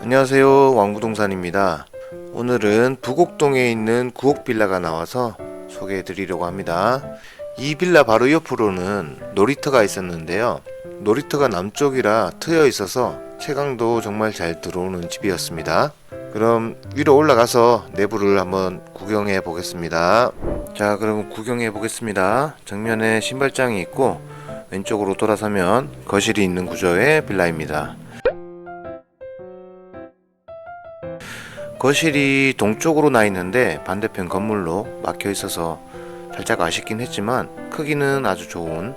안녕하세요. 왕구동산입니다. 오늘은 부곡동에 있는 구옥빌라가 나와서 소개해 드리려고 합니다. 이 빌라 바로 옆으로는 놀이터가 있었는데요. 놀이터가 남쪽이라 트여 있어서 채광도 정말 잘 들어오는 집이었습니다. 그럼 위로 올라가서 내부를 한번 구경해 보겠습니다. 자 그럼 구경해 보겠습니다 정면에 신발장이 있고 왼쪽으로 돌아서면 거실이 있는 구조의 빌라입니다 거실이 동쪽으로 나 있는데 반대편 건물로 막혀 있어서 살짝 아쉽긴 했지만 크기는 아주 좋은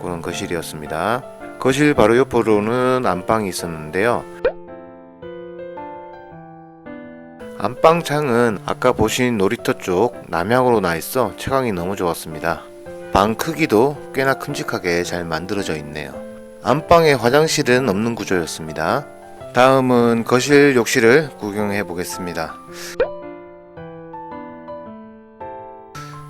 그런 거실이었습니다. 거실 바로 옆으로는 안방이 있었는데요. 안방 창은 아까 보신 놀이터 쪽 남향으로 나 있어 채광이 너무 좋았습니다. 방 크기도 꽤나 큼직하게 잘 만들어져 있네요. 안방에 화장실은 없는 구조였습니다. 다음은 거실 욕실을 구경해 보겠습니다.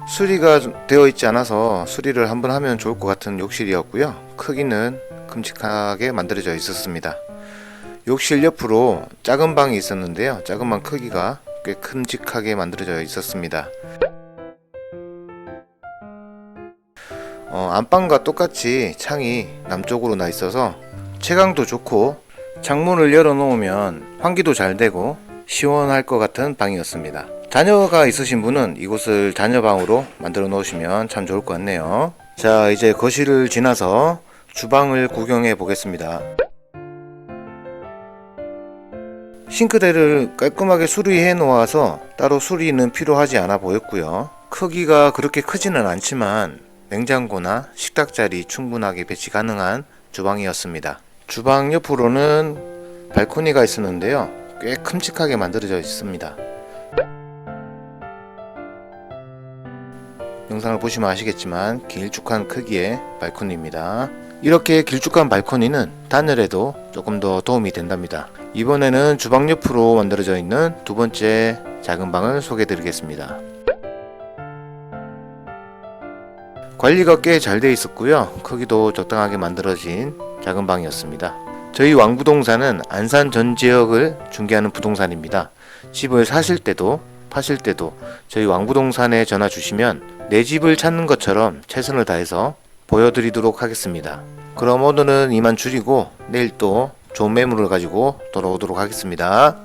수리가 좀 되어 있지 않아서 수리를 한번 하면 좋을 것 같은 욕실이었고요. 크기는 큼직하게 만들어져 있었습니다. 욕실 옆으로 작은 방이 있었는데요. 작은 방 크기가 꽤 큼직하게 만들어져 있었습니다. 어, 안방과 똑같이 창이 남쪽으로 나 있어서 채광도 좋고 창문을 열어놓으면 환기도 잘 되고 시원할 것 같은 방이었습니다. 자녀가 있으신 분은 이곳을 자녀방으로 만들어 놓으시면 참 좋을 것 같네요. 자, 이제 거실을 지나서 주방을 구경해 보겠습니다. 싱크대를 깔끔하게 수리해 놓아서 따로 수리는 필요하지 않아 보였고요. 크기가 그렇게 크지는 않지만 냉장고나 식탁 자리 충분하게 배치 가능한 주방이었습니다. 주방 옆으로는 발코니가 있었는데요. 꽤 큼직하게 만들어져 있습니다. 영상을 보시면 아시겠지만 길쭉한 크기의 발코니입니다. 이렇게 길쭉한 발코니는 단열에도 조금 더 도움이 된답니다. 이번에는 주방 옆으로 만들어져 있는 두 번째 작은 방을 소개해 드리겠습니다. 관리가 꽤잘 되어 있었고요. 크기도 적당하게 만들어진 작은 방이었습니다. 저희 왕부동산은 안산 전 지역을 중개하는 부동산입니다. 집을 사실 때도 파실 때도 저희 왕부동산에 전화 주시면 내 집을 찾는 것처럼 최선을 다해서 보여드리도록 하겠습니다. 그럼 오늘은 이만 줄이고 내일 또 좋은 매물을 가지고 돌아오도록 하겠습니다.